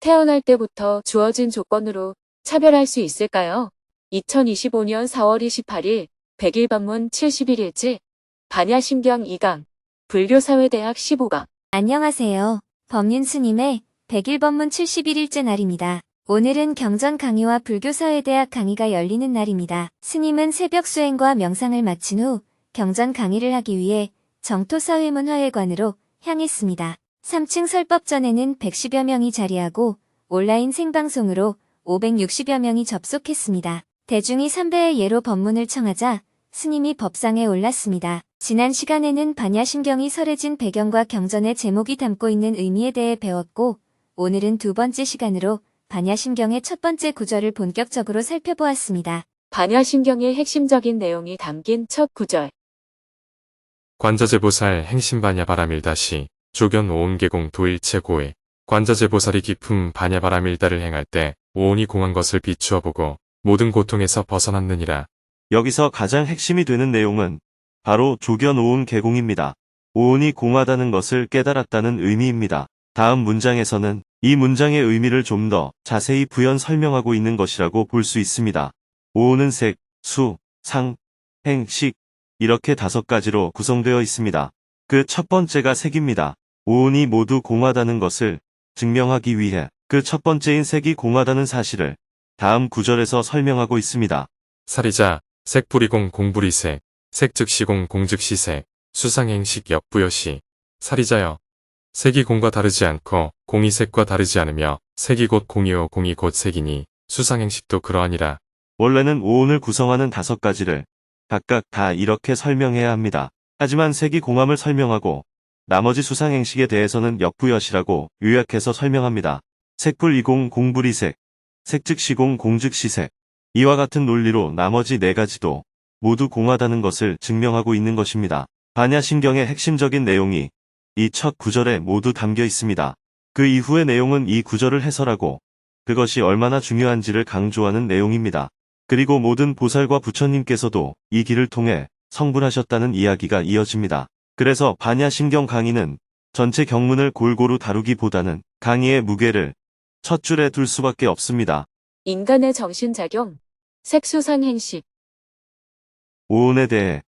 태어날 때부터 주어진 조건으로 차별할 수 있을까요? 2025년 4월 28일 100일 방문 71일째 반야심경 2강 불교사회대학 15강 안녕하세요. 법륜 스님의 100일 법문 71일째 날입니다. 오늘은 경전 강의와 불교사회 대학 강의가 열리는 날입니다. 스님은 새벽 수행과 명상을 마친 후 경전 강의를 하기 위해 정토사회문화회관으로 향했습니다. 3층 설법전에는 110여 명이 자리하고 온라인 생방송으로 560여 명이 접속했습니다. 대중이 삼배의 예로 법문을 청하자 스님이 법상에 올랐습니다. 지난 시간에는 반야심경이 설해진 배경과 경전의 제목이 담고 있는 의미에 대해 배웠고, 오늘은 두 번째 시간으로 반야심경의 첫 번째 구절을 본격적으로 살펴보았습니다. 반야심경의 핵심적인 내용이 담긴 첫 구절 관자재보살 행신반야 바라밀다시 조견 오온계공 도일체고에 관자재보살이 깊음 반야 바라밀다를 행할 때 오온이 공한 것을 비추어 보고 모든 고통에서 벗어났느니라. 여기서 가장 핵심이 되는 내용은 바로 조견 오온 개공입니다. 오온이 공하다는 것을 깨달았다는 의미입니다. 다음 문장에서는 이 문장의 의미를 좀 더 자세히 부연 설명하고 있는 것이라고 볼 수 있습니다. 오온은 색, 수, 상, 행, 식 이렇게 다섯 가지로 구성되어 있습니다. 그 첫 번째가 색입니다. 오온이 모두 공하다는 것을 증명하기 위해 그 첫 번째인 색이 공하다는 사실을 다음 구절에서 설명하고 있습니다. 사리자, 색불이공 공불이색, 색즉시공 공즉시색, 수상행식 역부여시. 사리자여. 색이 공과 다르지 않고 공이 색과 다르지 않으며 색이 곧 공이요 공이 곧 색이니 수상행식도 그러하니라. 원래는 오온을 구성하는 다섯 가지를 각각 다 이렇게 설명해야 합니다. 하지만 색이 공함을 설명하고 나머지 수상행식에 대해서는 역부여시라고 요약해서 설명합니다. 색불이공 공불이색, 색즉시공 공즉시색. 이와 같은 논리로 나머지 네 가지도 모두 공하다는 것을 증명하고 있는 것입니다. 반야심경의 핵심적인 내용이 이 첫 구절에 모두 담겨 있습니다. 그 이후의 내용은 이 구절을 해설하고 그것이 얼마나 중요한지를 강조하는 내용입니다. 그리고 모든 보살과 부처님께서도 이 길을 통해 성불하셨다는 이야기가 이어집니다. 그래서 반야심경 강의는 전체 경문을 골고루 다루기보다는 강의의 무게를 첫 줄에 둘 수밖에 없습니다. 인간의 정신작용 색수상행식 오온에 대해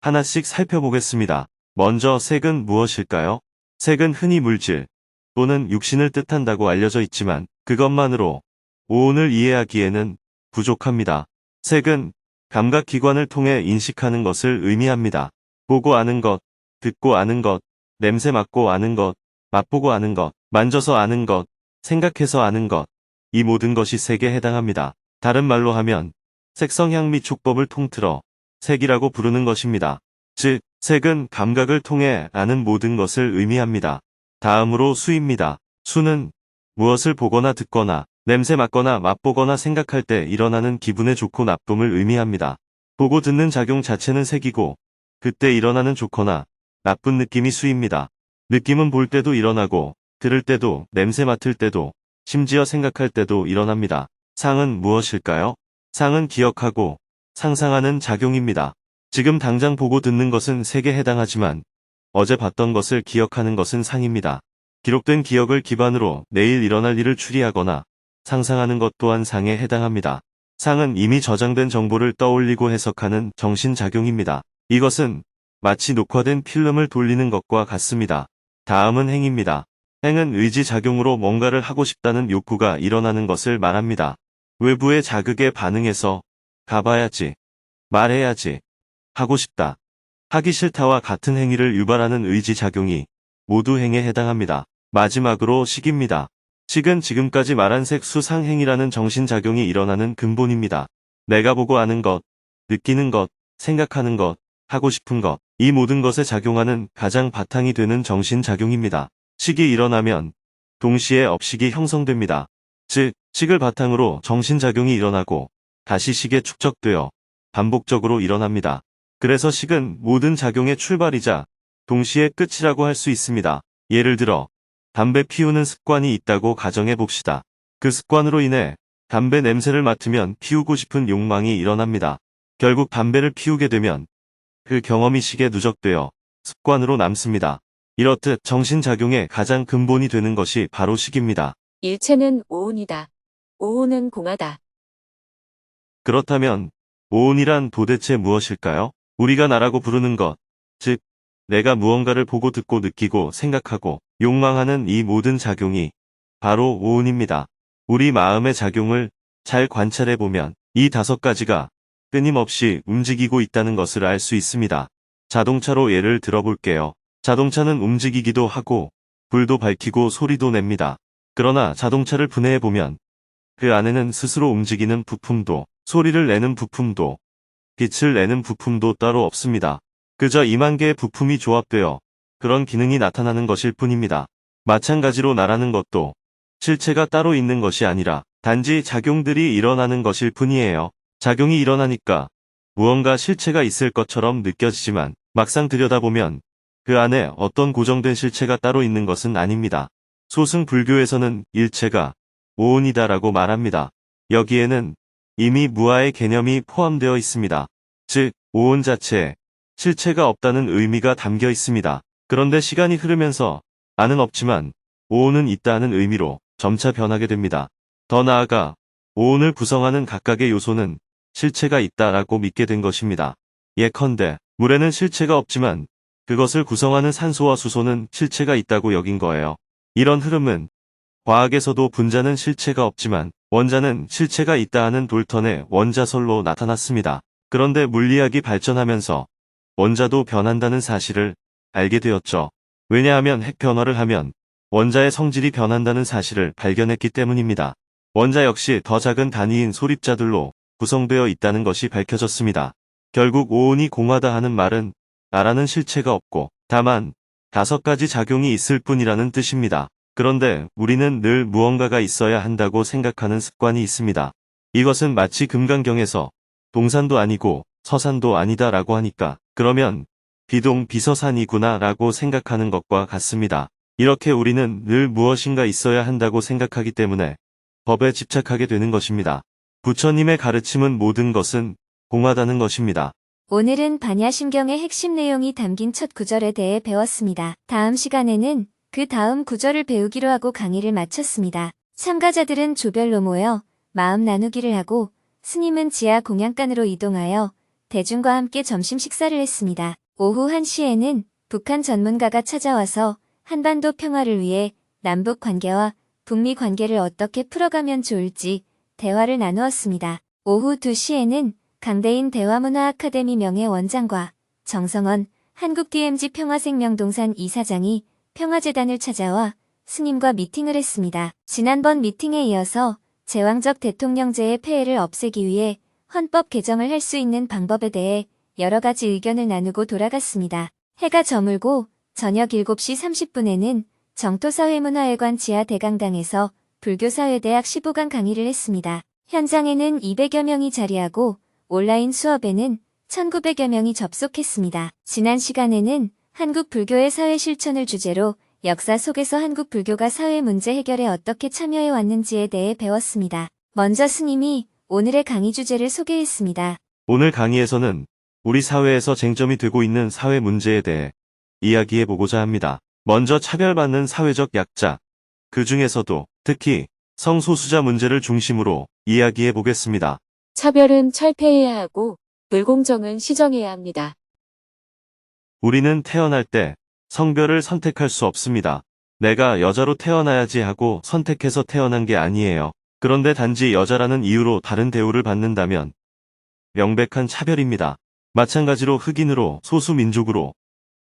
하나씩 살펴보겠습니다. 먼저 색은 무엇일까요? 색은 흔히 물질 또는 육신을 뜻한다고 알려져 있지만 그것만으로 오온을 이해하기에는 부족합니다. 색은 감각기관을 통해 인식하는 것을 의미합니다. 보고 아는 것, 듣고 아는 것, 냄새 맡고 아는 것, 맛보고 아는 것, 만져서 아는 것, 생각해서 아는 것, 이 모든 것이 색에 해당합니다. 다른 말로 하면 색성향미 촉법을 통틀어 색이라고 부르는 것입니다. 즉, 색은 감각을 통해 아는 모든 것을 의미합니다. 다음으로 수입니다. 수는 무엇을 보거나 듣거나 냄새 맡거나 맛보거나 생각할 때 일어나는 기분의 좋고 나쁨을 의미합니다. 보고 듣는 작용 자체는 색이고 그때 일어나는 좋거나 나쁜 느낌이 수입니다. 느낌은 볼 때도 일어나고 들을 때도 냄새 맡을 때도 심지어 생각할 때도 일어납니다. 상은 무엇일까요? 상은 기억하고 상상하는 작용입니다. 지금 당장 보고 듣는 것은 색에 해당하지만 어제 봤던 것을 기억하는 것은 상입니다. 기록된 기억을 기반으로 내일 일어날 일을 추리하거나 상상하는 것 또한 상에 해당합니다. 상은 이미 저장된 정보를 떠올리고 해석하는 정신작용입니다. 이것은 마치 녹화된 필름을 돌리는 것과 같습니다. 다음은 행입니다. 행은 의지작용으로 뭔가를 하고 싶다는 욕구가 일어나는 것을 말합니다. 외부의 자극에 반응해서 가봐야지, 말해야지, 하고 싶다, 하기 싫다와 같은 행위를 유발하는 의지작용이 모두 행에 해당합니다. 마지막으로 식입니다. 식은 지금까지 말한 색수 상행이라는 정신작용이 일어나는 근본입니다. 내가 보고 아는 것, 느끼는 것, 생각하는 것, 하고 싶은 것, 이 모든 것에 작용하는 가장 바탕이 되는 정신작용입니다. 식이 일어나면 동시에 업식이 형성됩니다. 즉, 식을 바탕으로 정신작용이 일어나고 다시 식에 축적되어 반복적으로 일어납니다. 그래서 식은 모든 작용의 출발이자 동시에 끝이라고 할 수 있습니다. 예를 들어 담배 피우는 습관이 있다고 가정해 봅시다. 그 습관으로 인해 담배 냄새를 맡으면 피우고 싶은 욕망이 일어납니다. 결국 담배를 피우게 되면 그 경험이 식에 누적되어 습관으로 남습니다. 이렇듯 정신작용의 가장 근본이 되는 것이 바로 식입니다. 일체는 오온이다. 오온은 공하다. 그렇다면 오온이란 도대체 무엇일까요? 우리가 나라고 부르는 것, 즉 내가 무언가를 보고 듣고 느끼고 생각하고 욕망하는 이 모든 작용이 바로 오온입니다. 우리 마음의 작용을 잘 관찰해 보면 이 다섯 가지가 끊임없이 움직이고 있다는 것을 알 수 있습니다. 자동차로 예를 들어볼게요. 자동차는 움직이기도 하고 불도 밝히고 소리도 냅니다. 그러나 자동차를 분해해 보면 그 안에는 스스로 움직이는 부품도 소리를 내는 부품도 빛을 내는 부품도 따로 없습니다. 그저 2만 개의 부품이 조합되어 그런 기능이 나타나는 것일 뿐입니다. 마찬가지로 나라는 것도 실체가 따로 있는 것이 아니라 단지 작용들이 일어나는 것일 뿐이에요. 작용이 일어나니까 무언가 실체가 있을 것처럼 느껴지지만 막상 들여다보면 그 안에 어떤 고정된 실체가 따로 있는 것은 아닙니다. 소승 불교에서는 일체가 오온이다라고 말합니다. 여기에는 이미 무아의 개념이 포함되어 있습니다. 즉, 오온 자체에 실체가 없다는 의미가 담겨 있습니다. 그런데 시간이 흐르면서 나는 없지만 오온은 있다는 의미로 점차 변하게 됩니다. 더 나아가 오온을 구성하는 각각의 요소는 실체가 있다라고 믿게 된 것입니다. 예컨대 물에는 실체가 없지만 그것을 구성하는 산소와 수소는 실체가 있다고 여긴 거예요. 이런 흐름은 과학에서도 분자는 실체가 없지만 원자는 실체가 있다 하는 돌턴의 원자설로 나타났습니다. 그런데 물리학이 발전하면서 원자도 변한다는 사실을 알게 되었죠. 왜냐하면 핵 변화를 하면 원자의 성질이 변한다는 사실을 발견했기 때문입니다. 원자 역시 더 작은 단위인 소립자들로 구성되어 있다는 것이 밝혀졌습니다. 결국 오온이 공하다 하는 말은 나라는 실체가 없고 다만 다섯 가지 작용이 있을 뿐이라는 뜻입니다. 그런데 우리는 늘 무언가가 있어야 한다고 생각하는 습관이 있습니다. 이것은 마치 금강경에서 동산도 아니고 서산도 아니다 라고 하니까 그러면 비동 비서산이구나 라고 생각하는 것과 같습니다. 이렇게 우리는 늘 무엇인가 있어야 한다고 생각하기 때문에 법에 집착하게 되는 것입니다. 부처님의 가르침은 모든 것은 공하다는 것입니다. 오늘은 반야심경의 핵심 내용이 담긴 첫 구절에 대해 배웠습니다. 다음 시간에는 그 다음 구절을 배우기로 하고 강의를 마쳤습니다. 참가자들은 조별로 모여 마음 나누기를 하고 스님은 지하 공양간으로 이동하여 대중과 함께 점심 식사를 했습니다. 오후 1시에는 북한 전문가가 찾아와서 한반도 평화를 위해 남북 관계와 북미 관계를 어떻게 풀어가면 좋을지 대화를 나누었습니다. 오후 2시에는 강대인 대화문화 아카데미 명예 원장과 정성원 한국 DMZ 평화생명동산 이사장이 평화재단을 찾아와 스님과 미팅을 했습니다. 지난번 미팅에 이어서 제왕적 대통령제의 폐해를 없애기 위해 헌법 개정을 할 수 있는 방법에 대해 여러 가지 의견을 나누고 돌아갔습니다. 해가 저물고 저녁 7시 30분에는 정토사회문화회관 지하 대강당에서 불교사회대학 15강 강의를 했습니다. 현장에는 200여 명이 자리하고 온라인 수업에는 1900여 명이 접속했습니다. 지난 시간에는 한국 불교의 사회 실천을 주제로 역사 속에서 한국 불교가 사회 문제 해결에 어떻게 참여해 왔는지에 대해 배웠습니다. 먼저 스님이 오늘의 강의 주제를 소개했습니다. 오늘 강의에서는 우리 사회에서 쟁점이 되고 있는 사회 문제에 대해 이야기해 보고자 합니다. 먼저 차별받는 사회적 약자, 그 중에서도 특히 성소수자 문제를 중심으로 이야기해 보겠습니다. 차별은 철폐해야 하고 불공정은 시정해야 합니다. 우리는 태어날 때 성별을 선택할 수 없습니다. 내가 여자로 태어나야지 하고 선택해서 태어난 게 아니에요. 그런데 단지 여자라는 이유로 다른 대우를 받는다면 명백한 차별입니다. 마찬가지로 흑인으로 소수민족으로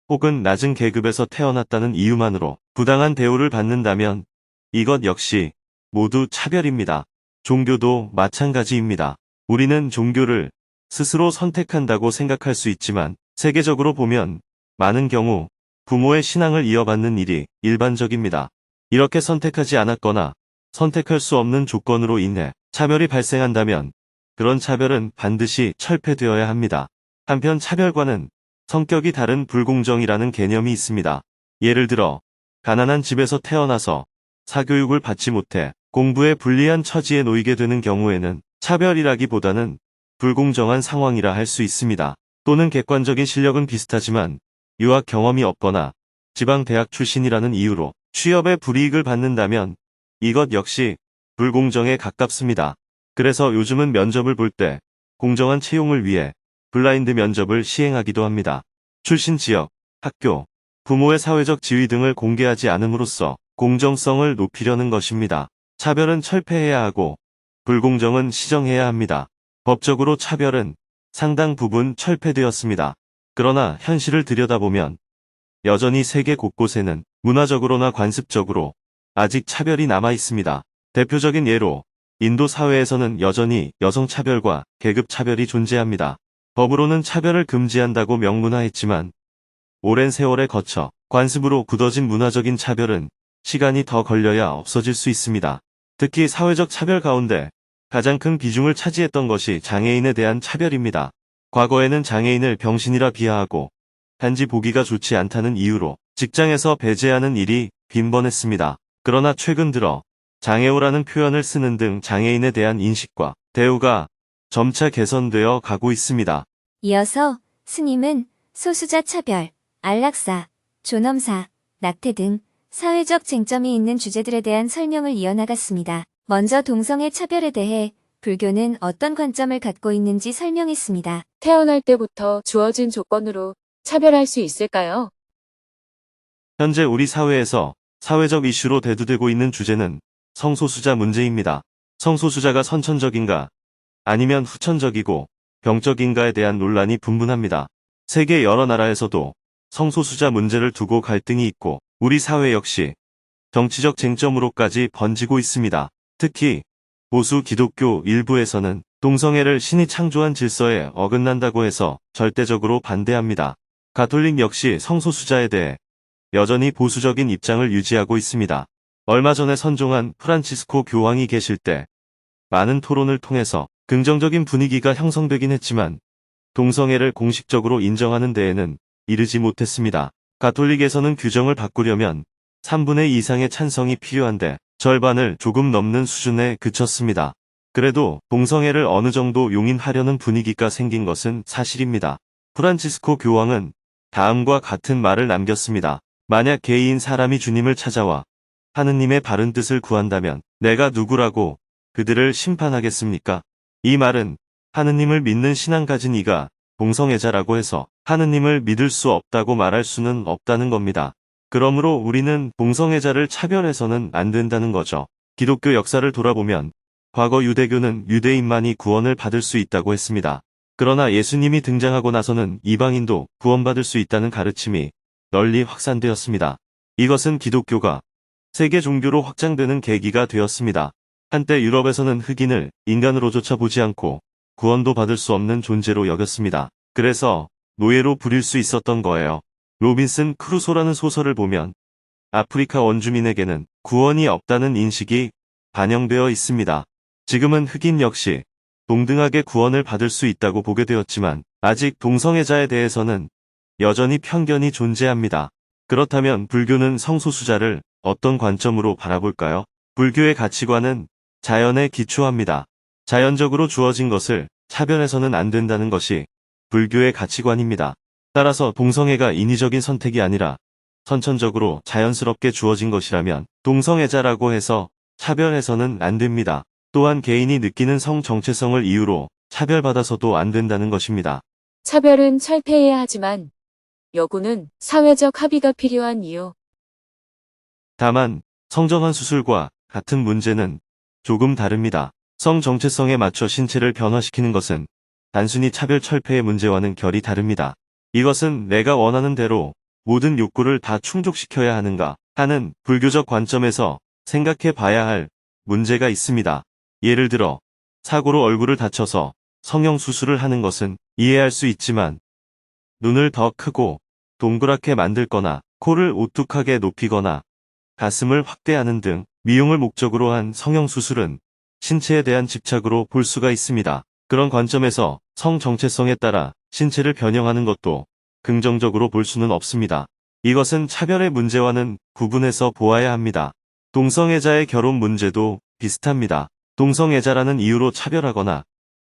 혹은 낮은 계급에서 태어났다는 이유만으로 부당한 대우를 받는다면 이것 역시 모두 차별입니다. 종교도 마찬가지입니다. 우리는 종교를 스스로 선택한다고 생각할 수 있지만 세계적으로 보면 많은 경우 부모의 신앙을 이어받는 일이 일반적입니다. 이렇게 선택하지 않았거나 선택할 수 없는 조건으로 인해 차별이 발생한다면 그런 차별은 반드시 철폐되어야 합니다. 한편 차별과는 성격이 다른 불공정이라는 개념이 있습니다. 예를 들어 가난한 집에서 태어나서 사교육을 받지 못해 공부에 불리한 처지에 놓이게 되는 경우에는 차별이라기보다는 불공정한 상황이라 할 수 있습니다. 또는 객관적인 실력은 비슷하지만 유학 경험이 없거나 지방 대학 출신이라는 이유로 취업에 불이익을 받는다면 이것 역시 불공정에 가깝습니다. 그래서 요즘은 면접을 볼 때 공정한 채용을 위해 블라인드 면접을 시행하기도 합니다. 출신 지역, 학교, 부모의 사회적 지위 등을 공개하지 않음으로써 공정성을 높이려는 것입니다. 차별은 철폐해야 하고 불공정은 시정해야 합니다. 법적으로 차별은 상당 부분 철폐되었습니다. 그러나 현실을 들여다보면 여전히 세계 곳곳에는 문화적으로나 관습적으로 아직 차별이 남아 있습니다. 대표적인 예로 인도 사회에서는 여전히 여성 차별과 계급 차별이 존재합니다. 법으로는 차별을 금지한다고 명문화했지만 오랜 세월에 거쳐 관습으로 굳어진 문화적인 차별은 시간이 더 걸려야 없어질 수 있습니다. 특히 사회적 차별 가운데 가장 큰 비중을 차지했던 것이 장애인에 대한 차별입니다. 과거에는 장애인을 병신이라 비하하고 단지 보기가 좋지 않다는 이유로 직장에서 배제하는 일이 빈번했습니다. 그러나 최근 들어 장애우라는 표현을 쓰는 등 장애인에 대한 인식과 대우가 점차 개선되어 가고 있습니다. 이어서 스님은 소수자 차별, 안락사, 존엄사, 낙태 등 사회적 쟁점이 있는 주제들에 대한 설명을 이어나갔습니다. 먼저 동성애 차별에 대해 불교는 어떤 관점을 갖고 있는지 설명했습니다. 태어날 때부터 주어진 조건으로 차별할 수 있을까요? 현재 우리 사회에서 사회적 이슈로 대두되고 있는 주제는 성소수자 문제입니다. 성소수자가 선천적인가 아니면 후천적이고 병적인가에 대한 논란이 분분합니다. 세계 여러 나라에서도 성소수자 문제를 두고 갈등이 있고 우리 사회 역시 정치적 쟁점으로까지 번지고 있습니다. 특히 보수 기독교 일부에서는 동성애를 신이 창조한 질서에 어긋난다고 해서 절대적으로 반대합니다. 가톨릭 역시 성소수자에 대해 여전히 보수적인 입장을 유지하고 있습니다. 얼마 전에 선종한 프란치스코 교황이 계실 때 많은 토론을 통해서 긍정적인 분위기가 형성되긴 했지만 동성애를 공식적으로 인정하는 데에는 이르지 못했습니다. 가톨릭에서는 규정을 바꾸려면 3분의 2 이상의 찬성이 필요한데 절반을 조금 넘는 수준에 그쳤습니다. 그래도 동성애를 어느 정도 용인하려는 분위기가 생긴 것은 사실입니다. 프란치스코 교황은 다음과 같은 말을 남겼습니다. 만약 개인 사람이 주님을 찾아와 하느님의 바른 뜻을 구한다면 내가 누구라고 그들을 심판하겠습니까? 이 말은 하느님을 믿는 신앙 가진 이가 동성애자라고 해서 하느님을 믿을 수 없다고 말할 수는 없다는 겁니다. 그러므로 우리는 동성애자를 차별해서는 안 된다는 거죠. 기독교 역사를 돌아보면 과거 유대교는 유대인만이 구원을 받을 수 있다고 했습니다. 그러나 예수님이 등장하고 나서는 이방인도 구원받을 수 있다는 가르침이 널리 확산되었습니다. 이것은 기독교가 세계 종교로 확장되는 계기가 되었습니다. 한때 유럽에서는 흑인을 인간으로조차 보지 않고 구원도 받을 수 없는 존재로 여겼습니다. 그래서 노예로 부릴 수 있었던 거예요. 로빈슨 크루소라는 소설을 보면 아프리카 원주민에게는 구원이 없다는 인식이 반영되어 있습니다. 지금은 흑인 역시 동등하게 구원을 받을 수 있다고 보게 되었지만 아직 동성애자에 대해서는 여전히 편견이 존재합니다. 그렇다면 불교는 성소수자를 어떤 관점으로 바라볼까요? 불교의 가치관은 자연에 기초합니다. 자연적으로 주어진 것을 차별해서는 안 된다는 것이 불교의 가치관입니다. 따라서 동성애가 인위적인 선택이 아니라 선천적으로 자연스럽게 주어진 것이라면 동성애자라고 해서 차별해서는 안 됩니다. 또한 개인이 느끼는 성 정체성을 이유로 차별받아서도 안 된다는 것입니다. 차별은 철폐해야 하지만 여구는 사회적 합의가 필요한 이유. 다만 성정환 수술과 같은 문제는 조금 다릅니다. 성 정체성에 맞춰 신체를 변화시키는 것은 단순히 차별 철폐의 문제와는 결이 다릅니다. 이것은 내가 원하는 대로 모든 욕구를 다 충족시켜야 하는가 하는 불교적 관점에서 생각해 봐야 할 문제가 있습니다. 예를 들어 사고로 얼굴을 다쳐서 성형 수술을 하는 것은 이해할 수 있지만 눈을 더 크고 동그랗게 만들거나 코를 오뚝하게 높이거나 가슴을 확대하는 등 미용을 목적으로 한 성형 수술은 신체에 대한 집착으로 볼 수가 있습니다. 그런 관점에서 성 정체성에 따라 신체를 변형하는 것도 긍정적으로 볼 수는 없습니다. 이것은 차별의 문제와는 구분해서 보아야 합니다. 동성애자의 결혼 문제도 비슷합니다. 동성애자라는 이유로 차별하거나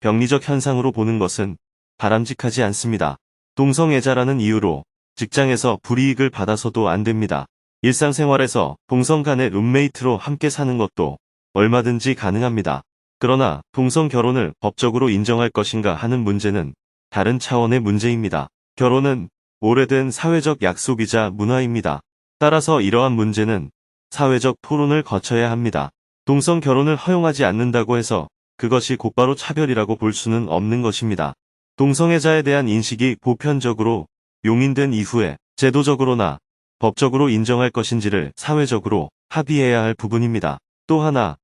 병리적 현상으로 보는 것은 바람직하지 않습니다. 동성애자라는 이유로 직장에서 불이익을 받아서도 안 됩니다. 일상생활에서 동성 간의 룸메이트로 함께 사는 것도 얼마든지 가능합니다. 그러나 동성 결혼을 법적으로 인정할 것인가 하는 문제는 다른 차원의 문제입니다. 결혼은 오래된 사회적 약속이자 문화입니다. 따라서 이러한 문제는 사회적 토론을 거쳐야 합니다. 동성 결혼을 허용하지 않는다고 해서 그것이 곧바로 차별이라고 볼 수는 없는 것입니다. 동성애자에 대한 인식이 보편적으로 용인된 이후에 제도적으로나 법적으로 인정할 것인지를 사회적으로 합의해야 할 부분입니다. 또 하나,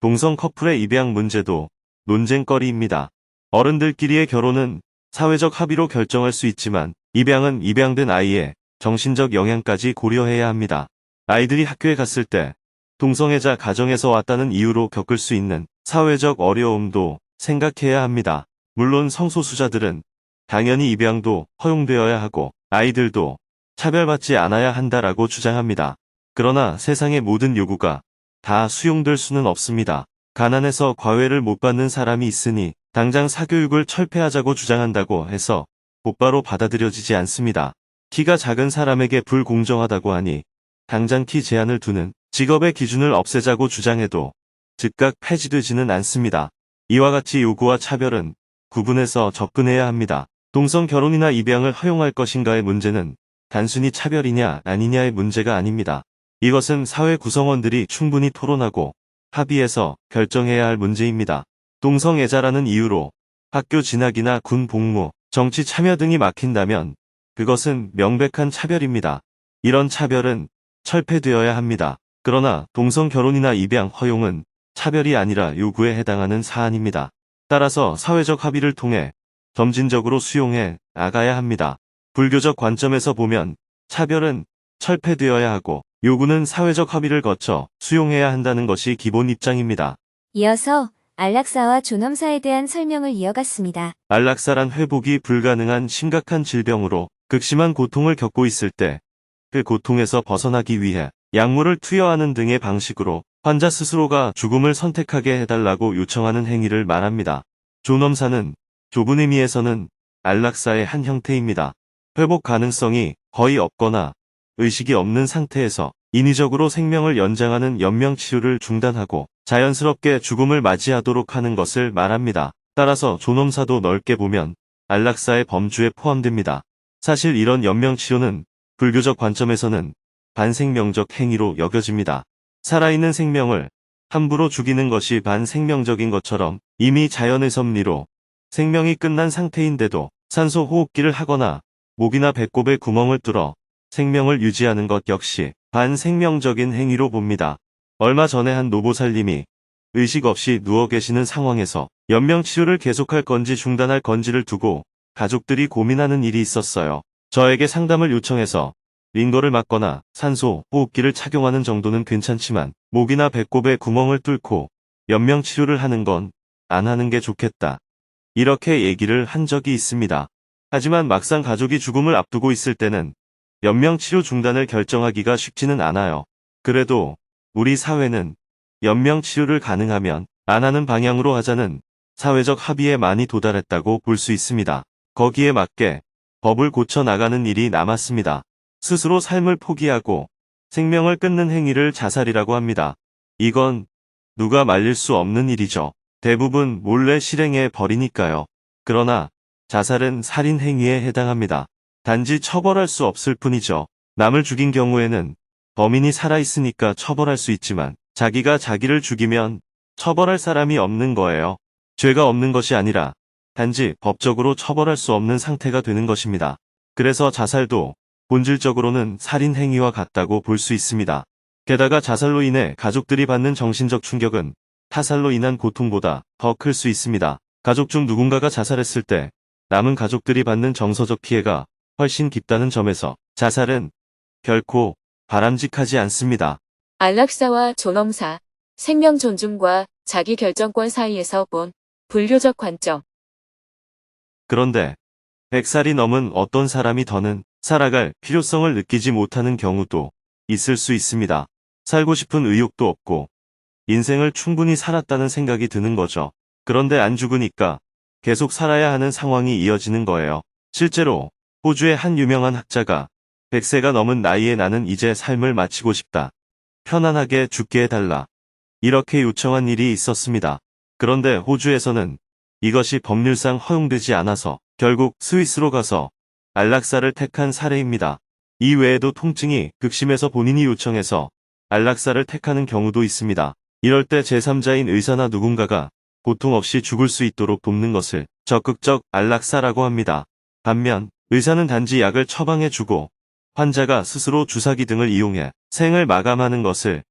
동성 커플의 입양 문제도 논쟁거리입니다. 어른들끼리의 결혼은 사회적 합의로 결정할 수 있지만 입양은 입양된 아이의 정신적 영향까지 고려해야 합니다. 아이들이 학교에 갔을 때 동성애자 가정에서 왔다는 이유로 겪을 수 있는 사회적 어려움도 생각해야 합니다. 물론 성소수자들은 당연히 입양도 허용되어야 하고 아이들도 차별받지 않아야 한다라고 주장합니다. 그러나 세상의 모든 요구가 다 수용될 수는 없습니다. 가난해서 과외를 못 받는 사람이 있으니 당장 사교육을 철폐하자고 주장한다고 해서 곧바로 받아들여지지 않습니다. 키가 작은 사람에게 불공정하다고 하니 당장 키 제한을 두는 직업의 기준을 없애자고 주장해도 즉각 폐지되지는 않습니다. 이와 같이 요구와 차별은 구분해서 접근해야 합니다. 동성 결혼이나 입양을 허용할 것인가의 문제는 단순히 차별이냐 아니냐의 문제가 아닙니다. 이것은 사회 구성원들이 충분히 토론하고 합의해서 결정해야 할 문제입니다. 동성애자라는 이유로 학교 진학이나 군 복무, 정치 참여 등이 막힌다면 그것은 명백한 차별입니다. 이런 차별은 철폐되어야 합니다. 그러나 동성 결혼이나 입양 허용은 차별이 아니라 요구에 해당하는 사안입니다. 따라서 사회적 합의를 통해 점진적으로 수용해 나가야 합니다. 불교적 관점에서 보면 차별은 철폐되어야 하고 요구는 사회적 합의를 거쳐 수용해야 한다는 것이 기본 입장입니다. 이어서 안락사와 존엄사에 대한 설명을 이어갔습니다. 안락사란 회복이 불가능한 심각한 질병으로 극심한 고통을 겪고 있을 때 그 고통에서 벗어나기 위해 약물을 투여하는 등의 방식으로 환자 스스로가 죽음을 선택하게 해달라고 요청하는 행위를 말합니다. 존엄사는 좁은 의미에서는 안락사의 한 형태입니다. 회복 가능성이 거의 없거나 의식이 없는 상태에서 인위적으로 생명을 연장하는 연명 치료를 중단하고 자연스럽게 죽음을 맞이하도록 하는 것을 말합니다. 따라서 존엄사도 넓게 보면 안락사의 범주에 포함됩니다. 사실 이런 연명 치료는 불교적 관점에서는 반생명적 행위로 여겨집니다. 살아있는 생명을 함부로 죽이는 것이 반생명적인 것처럼 이미 자연의 섭리로 생명이 끝난 상태인데도 산소 호흡기를 하거나 목이나 배꼽에 구멍을 뚫어 생명을 유지하는 것 역시 반생명적인 행위로 봅니다. 얼마 전에 한 노보살님이 의식 없이 누워 계시는 상황에서 연명 치료를 계속할 건지 중단할 건지를 두고 가족들이 고민하는 일이 있었어요. 저에게 상담을 요청해서 링거를 맞거나 산소, 호흡기를 착용하는 정도는 괜찮지만 목이나 배꼽에 구멍을 뚫고 연명 치료를 하는 건 안 하는 게 좋겠다. 이렇게 얘기를 한 적이 있습니다. 하지만 막상 가족이 죽음을 앞두고 있을 때는 연명 치료 중단을 결정하기가 쉽지는 않아요. 그래도 우리 사회는 연명 치료를 가능하면 안 하는 방향으로 하자는 사회적 합의에 많이 도달했다고 볼 수 있습니다. 거기에 맞게 법을 고쳐 나가는 일이 남았습니다. 스스로 삶을 포기하고 생명을 끊는 행위를 자살이라고 합니다. 이건 누가 말릴 수 없는 일이죠. 대부분 몰래 실행해 버리니까요. 그러나 자살은 살인 행위에 해당합니다. 단지 처벌할 수 없을 뿐이죠. 남을 죽인 경우에는 범인이 살아있으니까 처벌할 수 있지만 자기가 자기를 죽이면 처벌할 사람이 없는 거예요. 죄가 없는 것이 아니라 단지 법적으로 처벌할 수 없는 상태가 되는 것입니다. 그래서 자살도 본질적으로는 살인 행위와 같다고 볼 수 있습니다. 게다가 자살로 인해 가족들이 받는 정신적 충격은 타살로 인한 고통보다 더 클 수 있습니다. 가족 중 누군가가 자살했을 때 남은 가족들이 받는 정서적 피해가 훨씬 깊다는 점에서 자살은 결코 바람직하지 않습니다. 안락사와 존엄사, 생명 존중과 자기 결정권 사이에서 본 불교적 관점. 그런데 100살이 넘은 어떤 사람이 더는 살아갈 필요성을 느끼지 못하는 경우도 있을 수 있습니다. 살고 싶은 의욕도 없고 인생을 충분히 살았다는 생각이 드는 거죠. 그런데 안 죽으니까 계속 살아야 하는 상황이 이어지는 거예요. 실제로 호주의 한 유명한 학자가 100세가 넘은 나이에 나는 이제 삶을 마치고 싶다. 편안하게 죽게 해달라. 이렇게 요청한 일이 있었습니다. 그런데 호주에서는 이것이 법률상 허용되지 않아서 결국 스위스로 가서 안락사를 택한 사례입니다. 이 외에도 통증이 극심해서 본인이 요청해서 안락사를 택하는 경우도 있습니다. 이럴 때 제3자인 의사나 누군가가 고통 없이 죽을 수 있도록 돕는 것을 적극적 안락사라고 합니다. 반면 의사는 단지 약을 처방해주고 환자가 스스로 주사기 등을 이용해 생을 마감하는 것을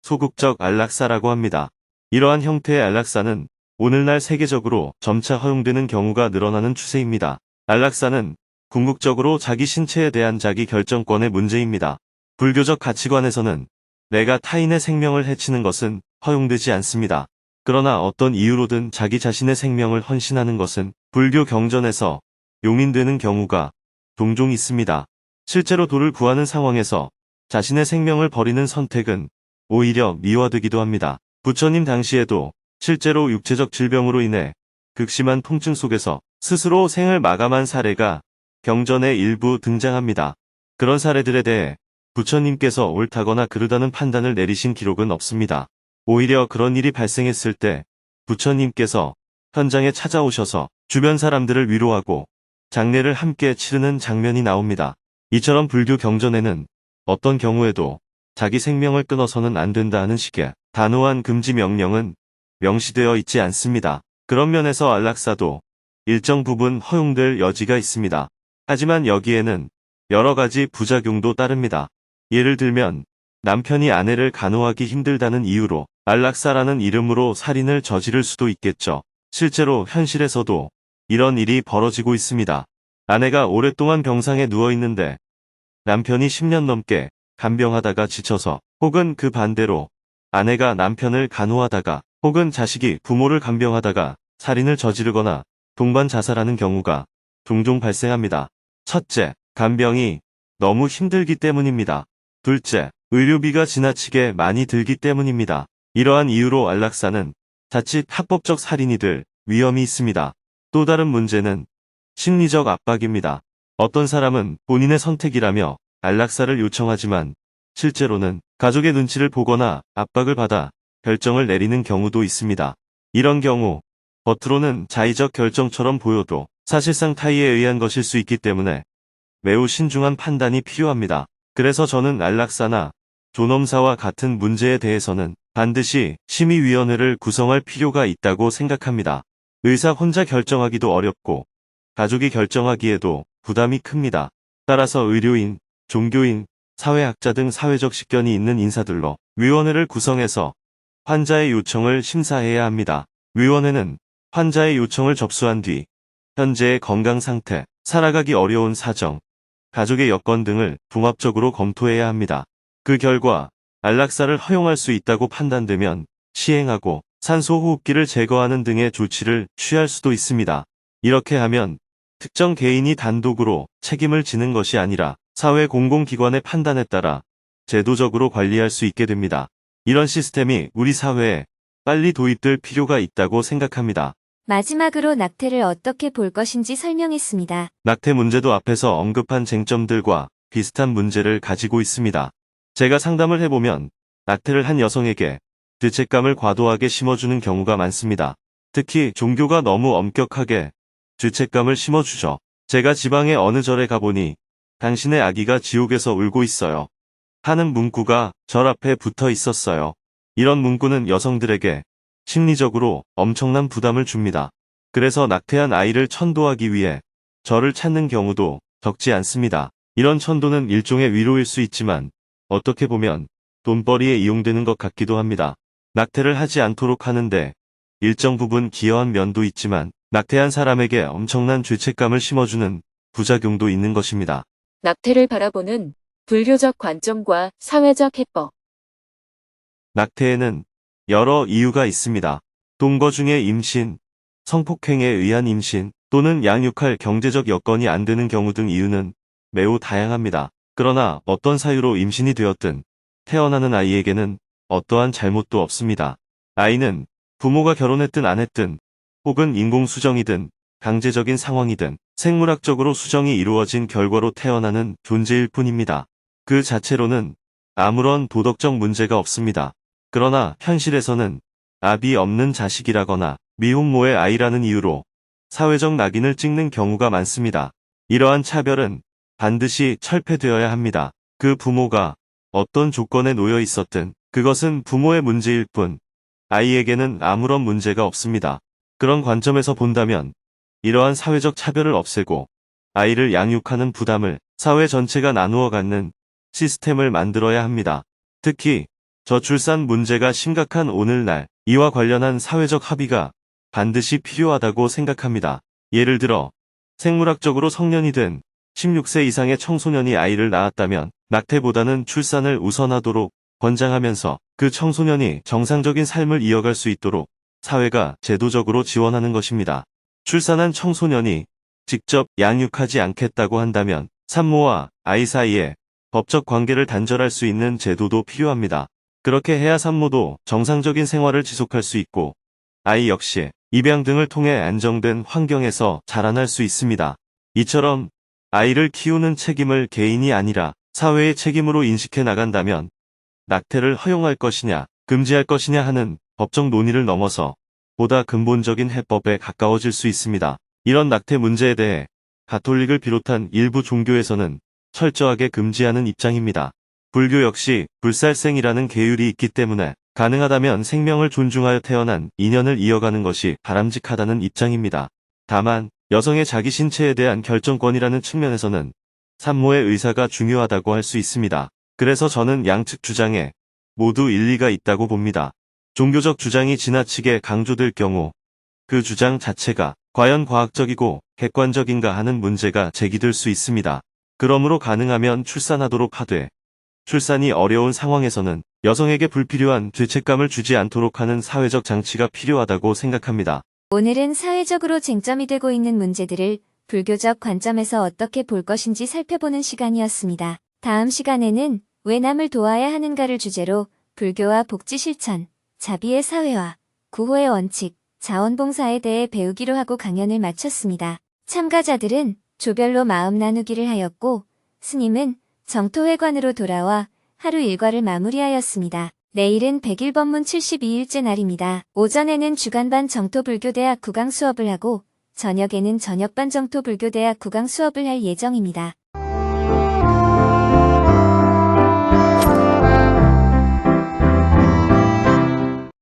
소극적 안락사라고 합니다. 이러한 형태의 안락사는 오늘날 세계적으로 점차 허용되는 경우가 늘어나는 추세입니다. 안락사는 궁극적으로 자기 신체에 대한 자기 결정권의 문제입니다. 불교적 가치관에서는 내가 타인의 생명을 해치는 것은 허용되지 않습니다. 그러나 어떤 이유로든 자기 자신의 생명을 헌신하는 것은 불교 경전에서 용인되는 경우가 종종 있습니다. 실제로 도를 구하는 상황에서 자신의 생명을 버리는 선택은 오히려 미화되기도 합니다. 부처님 당시에도 실제로 육체적 질병으로 인해 극심한 통증 속에서 스스로 생을 마감한 사례가 경전에 일부 등장합니다. 그런 사례들에 대해 부처님께서 옳다거나 그르다는 판단을 내리신 기록은 없습니다. 오히려 그런 일이 발생했을 때 부처님께서 현장에 찾아오셔서 주변 사람들을 위로하고 장례를 함께 치르는 장면이 나옵니다. 이처럼 불교 경전에는 어떤 경우에도 자기 생명을 끊어서는 안 된다 하는 식의 단호한 금지 명령은 명시되어 있지 않습니다. 그런 면에서 안락사도 일정 부분 허용될 여지가 있습니다. 하지만 여기에는 여러 가지 부작용도 따릅니다. 예를 들면 남편이 아내를 간호하기 힘들다는 이유로 안락사라는 이름으로 살인을 저지를 수도 있겠죠. 실제로 현실에서도 이런 일이 벌어지고 있습니다. 아내가 오랫동안 병상에 누워 있는데 남편이 10년 넘게 간병하다가 지쳐서 혹은 그 반대로 아내가 남편을 간호하다가 혹은 자식이 부모를 간병하다가 살인을 저지르거나 동반 자살하는 경우가 종종 발생합니다. 첫째, 간병이 너무 힘들기 때문입니다. 둘째, 의료비가 지나치게 많이 들기 때문입니다. 이러한 이유로 안락사는 자칫 합법적 살인이 될 위험이 있습니다. 또 다른 문제는 심리적 압박입니다. 어떤 사람은 본인의 선택이라며 안락사를 요청하지만 실제로는 가족의 눈치를 보거나 압박을 받아 결정을 내리는 경우도 있습니다. 이런 경우 겉으로는 자의적 결정처럼 보여도 사실상 타의에 의한 것일 수 있기 때문에 매우 신중한 판단이 필요합니다. 그래서 저는 안락사나 존엄사와 같은 문제에 대해서는 반드시 심의위원회를 구성할 필요가 있다고 생각합니다. 의사 혼자 결정하기도 어렵고 가족이 결정하기에도 부담이 큽니다. 따라서 의료인, 종교인, 사회학자 등 사회적 식견이 있는 인사들로 위원회를 구성해서 환자의 요청을 심사해야 합니다. 위원회는 환자의 요청을 접수한 뒤 현재의 건강 상태, 살아가기 어려운 사정, 가족의 여건 등을 종합적으로 검토해야 합니다. 그 결과 안락사를 허용할 수 있다고 판단되면 시행하고 산소호흡기를 제거하는 등의 조치를 취할 수도 있습니다. 이렇게 하면 특정 개인이 단독으로 책임을 지는 것이 아니라 사회 공공기관의 판단에 따라 제도적으로 관리할 수 있게 됩니다. 이런 시스템이 우리 사회에 빨리 도입될 필요가 있다고 생각합니다. 마지막으로 낙태를 어떻게 볼 것인지 설명했습니다. 낙태 문제도 앞에서 언급한 쟁점들과 비슷한 문제를 가지고 있습니다. 제가 상담을 해보면 낙태를 한 여성에게 죄책감을 과도하게 심어주는 경우가 많습니다. 특히 종교가 너무 엄격하게 죄책감을 심어주죠. 제가 지방의 어느 절에 가보니 당신의 아기가 지옥에서 울고 있어요. 하는 문구가 절 앞에 붙어 있었어요. 이런 문구는 여성들에게 심리적으로 엄청난 부담을 줍니다. 그래서 낙태한 아이를 천도하기 위해 저를 찾는 경우도 적지 않습니다. 이런 천도는 일종의 위로일 수 있지만 어떻게 보면 돈벌이에 이용되는 것 같기도 합니다. 낙태를 하지 않도록 하는데 일정 부분 기여한 면도 있지만 낙태한 사람에게 엄청난 죄책감을 심어주는 부작용도 있는 것입니다. 낙태를 바라보는 불교적 관점과 사회적 해법. 낙태에는 여러 이유가 있습니다. 동거 중의 임신, 성폭행에 의한 임신 또는 양육할 경제적 여건이 안 되는 경우 등 이유는 매우 다양합니다. 그러나 어떤 사유로 임신이 되었든 태어나는 아이에게는 어떠한 잘못도 없습니다. 아이는 부모가 결혼했든 안 했든 혹은 인공수정이든 강제적인 상황이든 생물학적으로 수정이 이루어진 결과로 태어나는 존재일 뿐입니다. 그 자체로는 아무런 도덕적 문제가 없습니다. 그러나 현실에서는 압이 없는 자식이라거나 미혼모의 아이라는 이유로 사회적 낙인을 찍는 경우가 많습니다. 이러한 차별은 반드시 철폐되어야 합니다. 그 부모가 어떤 조건에 놓여 있었든 그것은 부모의 문제일 뿐 아이에게는 아무런 문제가 없습니다. 그런 관점에서 본다면 이러한 사회적 차별을 없애고 아이를 양육하는 부담을 사회 전체가 나누어 갖는 시스템을 만들어야 합니다. 특히 저출산 문제가 심각한 오늘날 이와 관련한 사회적 합의가 반드시 필요하다고 생각합니다. 예를 들어 생물학적으로 성년이 된 16세 이상의 청소년이 아이를 낳았다면 낙태보다는 출산을 우선하도록 권장하면서 그 청소년이 정상적인 삶을 이어갈 수 있도록 사회가 제도적으로 지원하는 것입니다. 출산한 청소년이 직접 양육하지 않겠다고 한다면 산모와 아이 사이에 법적 관계를 단절할 수 있는 제도도 필요합니다. 그렇게 해야 산모도 정상적인 생활을 지속할 수 있고 아이 역시 입양 등을 통해 안정된 환경에서 자라날 수 있습니다. 이처럼 아이를 키우는 책임을 개인이 아니라 사회의 책임으로 인식해 나간다면 낙태를 허용할 것이냐, 금지할 것이냐 하는 법적 논의를 넘어서 보다 근본적인 해법에 가까워질 수 있습니다. 이런 낙태 문제에 대해 가톨릭을 비롯한 일부 종교에서는 철저하게 금지하는 입장입니다. 불교 역시 불살생이라는 계율이 있기 때문에 가능하다면 생명을 존중하여 태어난 인연을 이어가는 것이 바람직하다는 입장입니다. 다만 여성의 자기 신체에 대한 결정권이라는 측면에서는 산모의 의사가 중요하다고 할 수 있습니다. 그래서 저는 양측 주장에 모두 일리가 있다고 봅니다. 종교적 주장이 지나치게 강조될 경우 그 주장 자체가 과연 과학적이고 객관적인가 하는 문제가 제기될 수 있습니다. 그러므로 가능하면 출산하도록 하되 출산이 어려운 상황에서는 여성에게 불필요한 죄책감을 주지 않도록 하는 사회적 장치가 필요하다고 생각합니다. 오늘은 사회적으로 쟁점이 되고 있는 문제들을 불교적 관점에서 어떻게 볼 것인지 살펴보는 시간이었습니다. 다음 시간에는 왜 남을 도와야 하는가를 주제로 불교와 복지 실천, 자비의 사회화, 구호의 원칙, 자원봉사에 대해 배우기로 하고 강연을 마쳤습니다. 참가자들은 조별로 마음 나누기를 하였고 스님은 정토회관으로 돌아와 하루 일과를 마무리하였습니다. 내일은 100일 법문 72일째 날입니다. 오전에는 주간반 정토불교대학 구강 수업을 하고 저녁에는 저녁반 정토불교대학 구강 수업을 할 예정입니다.